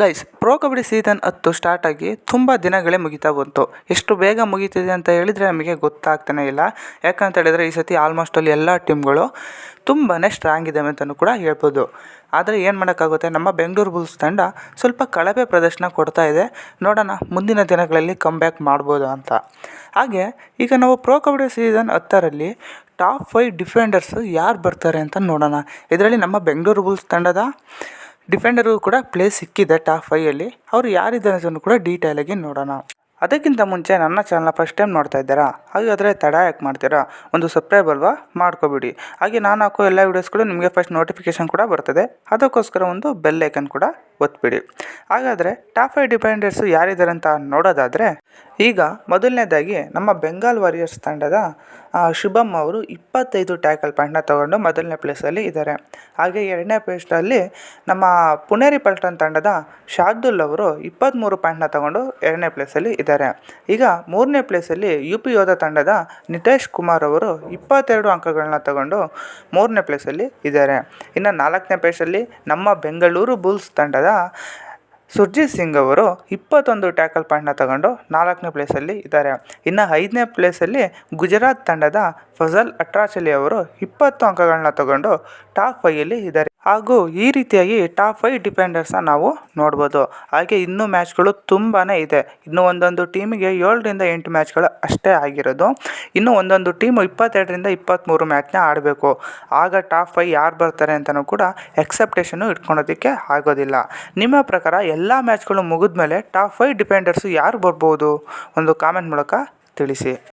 Guys pro kabaddi season ಹತ್ತು start ಆಗಿ ತುಂಬ ದಿನಗಳೇ ಮುಗಿತಾ ಬಂತು. ಎಷ್ಟು ಬೇಗ ಮುಗೀತಿದೆ ಅಂತ ಹೇಳಿದರೆ ನಮಗೆ ಗೊತ್ತಾಗ್ತಾನೆ ಇಲ್ಲ. ಯಾಕಂತ ಹೇಳಿದರೆ ಈ ಸತಿ ಆಲ್ಮೋಸ್ಟ್ ಅಲ್ಲಿ ಎಲ್ಲ ಟೀಮ್ಗಳು ತುಂಬಾ ಸ್ಟ್ರಾಂಗ್ ಇದ್ದಾವೆ ಅಂತಲೂ ಕೂಡ ಹೇಳ್ಬೋದು. ಆದರೆ ಏನು ಮಾಡೋಕ್ಕಾಗುತ್ತೆ? ನಮ್ಮ ಬೆಂಗಳೂರು ಬುಲ್ಸ್ ತಂಡ ಸ್ವಲ್ಪ ಕಳಪೆ ಪ್ರದರ್ಶನ ಕೊಡ್ತಾ ಇದೆ. ನೋಡೋಣ, ಮುಂದಿನ ದಿನಗಳಲ್ಲಿ ಕಮ್ ಬ್ಯಾಕ್ ಮಾಡ್ಬೋದು ಅಂತ. ಹಾಗೆ, ಈಗ ನಾವು ಪ್ರೋ ಕಬಡ್ಡಿ ಸೀಸನ್ ಹತ್ತರಲ್ಲಿ ಟಾಪ್ ಫೈವ್ ಡಿಫೆಂಡರ್ಸ್ ಯಾರು ಬರ್ತಾರೆ ಅಂತ ನೋಡೋಣ. ಇದರಲ್ಲಿ ನಮ್ಮ ಬೆಂಗಳೂರು ಬುಲ್ಸ್ ತಂಡದ ಡಿಫೆಂಡರ್ಗೂ ಕೂಡ ಪ್ಲೇಸ್ ಸಿಕ್ಕಿದೆ ಟಾಪ್ ಫೈಯಲ್ಲಿ ಅವರು ಯಾರಿದ್ದಾರೆ ಅದನ್ನು ಕೂಡ ಡೀಟೇಲಾಗಿ ನೋಡೋಣ. ಅದಕ್ಕಿಂತ ಮುಂಚೆ ನನ್ನ ಚಾನಲ್ನ ಫಸ್ಟ್ ಟೈಮ್ ನೋಡ್ತಾ ಇದ್ದೀರಾ? ಹಾಗಾದರೆ ತಡ ಯಾಕೆ ಮಾಡ್ತೀರಾ? ಒಂದು ಸಬ್ಸ್ಕ್ರೈಬ್ ಅಲ್ವಾ? ಮಾಡ್ಕೋಬಿಡಿ. ಹಾಗೆ ನಾನು ಹಾಕೋ ಎಲ್ಲ ವೀಡಿಯೋಸ್ಗಳು ನಿಮಗೆ ಫಸ್ಟ್ ನೋಟಿಫಿಕೇಷನ್ ಕೂಡ ಬರ್ತದೆ. ಅದಕ್ಕೋಸ್ಕರ ಒಂದು ಬೆಲ್ ಐಕನ್ ಕೂಡ ಒತ್ಬಿಡಿ. ಹಾಗಾದರೆ ಟಾಪ್ ಫೈವ್ ಡಿಪೆಂಡರ್ಸು ಯಾರಿದ್ದಾರೆ ಅಂತ ನೋಡೋದಾದರೆ ಈಗ ಮೊದಲನೇದಾಗಿ ನಮ್ಮ ಬೆಂಗಾಲ್ ವಾರಿಯರ್ಸ್ ತಂಡದ ಶುಭಮ್ ಅವರು ಇಪ್ಪತ್ತೈದು ಟ್ಯಾಕಲ್ ಪಾಯಿಂಟ್ನ ತಗೊಂಡು ಮೊದಲನೇ ಪ್ಲೇಸಲ್ಲಿ ಇದ್ದಾರೆ ಹಾಗೆ ಎರಡನೇ ಪ್ಲೇಸ್ನಲ್ಲಿ ನಮ್ಮ ಪುಣೇರಿ ಪಲ್ಟನ್ ತಂಡದ ಶಾರ್ದುಲ್ ಅವರು ಇಪ್ಪತ್ತ್ಮೂರು ಪಾಯಿಂಟ್ನ ತಗೊಂಡು ಎರಡನೇ ಪ್ಲೇಸಲ್ಲಿ ಇದ್ದಾರೆ ಈಗ ಮೂರನೇ ಪ್ಲೇಸಲ್ಲಿ ಯು ಪಿ ಯೋಧ ತಂಡದ ನಿತೇಶ್ ಕುಮಾರ್ ಅವರು ಇಪ್ಪತ್ತೆರಡು ಅಂಕಗಳನ್ನ ತಗೊಂಡು ಮೂರನೇ ಪ್ಲೇಸಲ್ಲಿ ಇದ್ದಾರೆ ಇನ್ನು ನಾಲ್ಕನೇ ಪ್ಲೇಸಲ್ಲಿ ನಮ್ಮ ಬೆಂಗಳೂರು ಬುಲ್ಸ್ ತಂಡದ ಸುರ್ಜಿತ್ ಸಿಂಗ್ ಅವರು ಇಪ್ಪತ್ತೊಂದು ಟ್ಯಾಕಲ್ ಪಾಯಿಂಟ್ನ ತಗೊಂಡು ನಾಲ್ಕನೇ ಪ್ಲೇಸಲ್ಲಿ ಇದ್ದಾರೆ. ಇನ್ನು ಐದನೇ ಪ್ಲೇಸಲ್ಲಿ ಗುಜರಾತ್ ತಂಡದ ಫಜಲ್ ಅಟ್ರಾಚಲಿ ಅವರು ಇಪ್ಪತ್ತು ಅಂಕಗಳನ್ನ ತಗೊಂಡು ಟಾಪ್ ಫೈಯಲ್ಲಿ ಇದ್ದಾರೆ. ಹಾಗೂ ಈ ರೀತಿಯಾಗಿ ಟಾಪ್ ಫೈವ್ ಡಿಪೆಂಡರ್ಸ್ನ ನಾವು ನೋಡ್ಬೋದು. ಹಾಗೆ ಇನ್ನೂ ಮ್ಯಾಚ್ಗಳು ತುಂಬಾ ಇದೆ. ಇನ್ನು ಒಂದೊಂದು ಟೀಮಿಗೆ ಏಳರಿಂದ ಎಂಟು ಮ್ಯಾಚ್ಗಳು ಅಷ್ಟೇ ಆಗಿರೋದು. ಇನ್ನು ಒಂದೊಂದು ಟೀಮು ಇಪ್ಪತ್ತೆರಡರಿಂದ ಇಪ್ಪತ್ತ್ಮೂರು ಮ್ಯಾಚ್ನ ಆಡಬೇಕು. ಆಗ ಟಾಪ್ ಫೈ ಯಾರು ಬರ್ತಾರೆ ಅಂತಲೂ ಕೂಡ ಎಕ್ಸೆಪ್ಟೇಷನ್ನು ಇಟ್ಕೊಳೋದಕ್ಕೆ ಆಗೋದಿಲ್ಲ. ನಿಮ್ಮ ಪ್ರಕಾರ ಎಲ್ಲ ಮ್ಯಾಚ್ಗಳು ಮುಗಿದ್ಮೇಲೆ ಟಾಪ್ ಫೈ ಡಿಪೆಂಡರ್ಸು ಯಾರು ಬರ್ಬೋದು? ಒಂದು ಕಾಮೆಂಟ್ ಮೂಲಕ ತಿಳಿಸಿ.